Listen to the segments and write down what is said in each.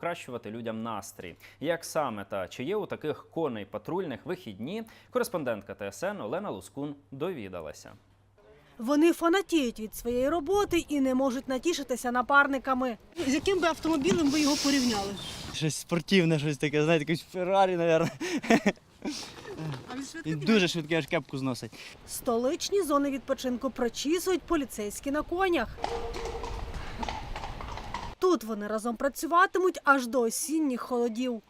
Кращувати людям настрій. Як саме та чи є у таких коней патрульних вихідні, кореспондентка ТСН Олена Лускун довідалася. Вони фанатіють від своєї роботи і не можуть натішитися напарниками. З яким би автомобілем ви його порівняли? Щось спортивне, щось таке, знаєте, якийсь Феррарі, мабуть. Він дуже швидкий, аж кепку зносить. Столичні зони відпочинку прочісують поліцейські на конях. Тут вони разом працюватимуть аж до осінніх холодів.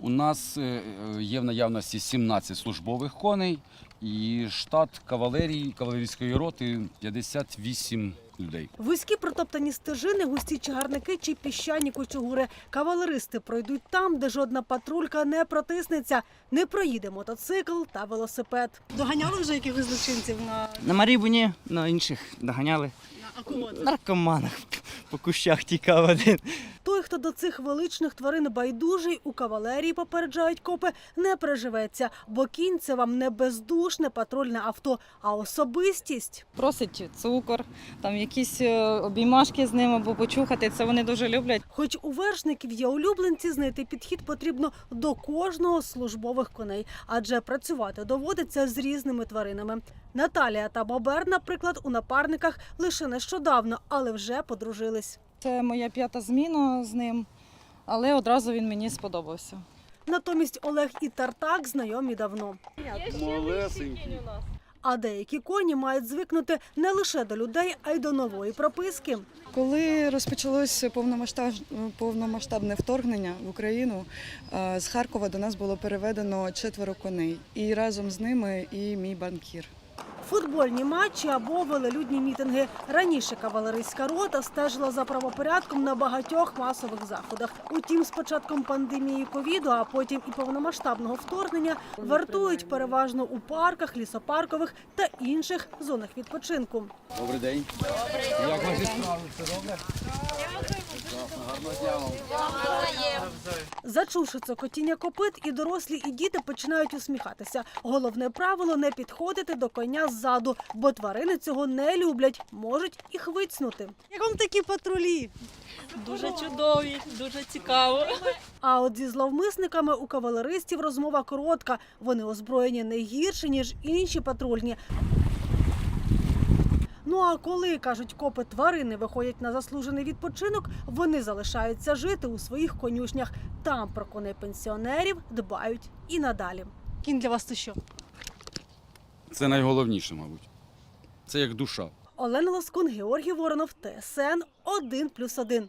У нас е, е, є в наявності 17 службових коней і штат кавалерії, кавалерійської роти 58 людей. Вузькі протоптані стежини, густі чагарники чи піщані кучугури. Кавалеристи пройдуть там, де жодна патрулька не протиснеться. Не проїде мотоцикл та велосипед. Доганяли вже якихось злочинців на На Марібуні, на інших доганяли. акумулятор? Наркоманах по кущах тікав один. Той, хто до цих величних тварин байдужий, у кавалерії попереджають копи, не переживеться, бо кінь це вам не бездушне патрульне авто, а особистість. просить цукор, там якісь е, обіймашки з ним або почухати. Це вони дуже люблять. Хоч у вершників є улюбленці, знайти підхід потрібно до кожного з службових коней, адже працювати доводиться з різними тваринами. Наталія та Бобер, наприклад, у напарниках лише нещодавно, але вже подружились. Це моя п'ята зміна з ним, але одразу він мені сподобався. Натомість Олег і Тартак знайомі давно. А деякі коні мають звикнути не лише до людей, а й до нової прописки. Коли повномасштаб... повномасштабне вторгнення в Україну, е, з Харкова до нас було переведено четверо коней, і разом з ними і мій банкір. Футбольні матчі або велелюдні мітинги. Раніше кавалерійська рота стежила за правопорядком на багатьох масових заходах. Утім, з початком пандемії ковіду, а потім і повномасштабного вторгнення, вартують переважно у парках, лісопаркових та інших зонах відпочинку. Добрий день. Добрий. Як ваші справи? Все добре? Гарного дня вам. Зачувши цокотіння копит, і дорослі, і діти починають усміхатися. Головне правило не підходити до коня ззаду, бо тварини цього не люблять, можуть і хвицнути. Як вам такі патрулі? Дуже чудові, дуже цікаво. А от зі зловмисниками у кавалеристів розмова коротка. Вони озброєні не гірше, ніж інші патрульні. Ну а коли кажуть, копи тварини виходять на заслужений відпочинок, вони залишаються жити у своїх конюшнях. Там про коней пенсіонерів дбають і надалі. Кінь для вас то що? Це найголовніше, мабуть. Це як душа. Олена Лоскун, Георгій Воронов, ТСН 1+,1.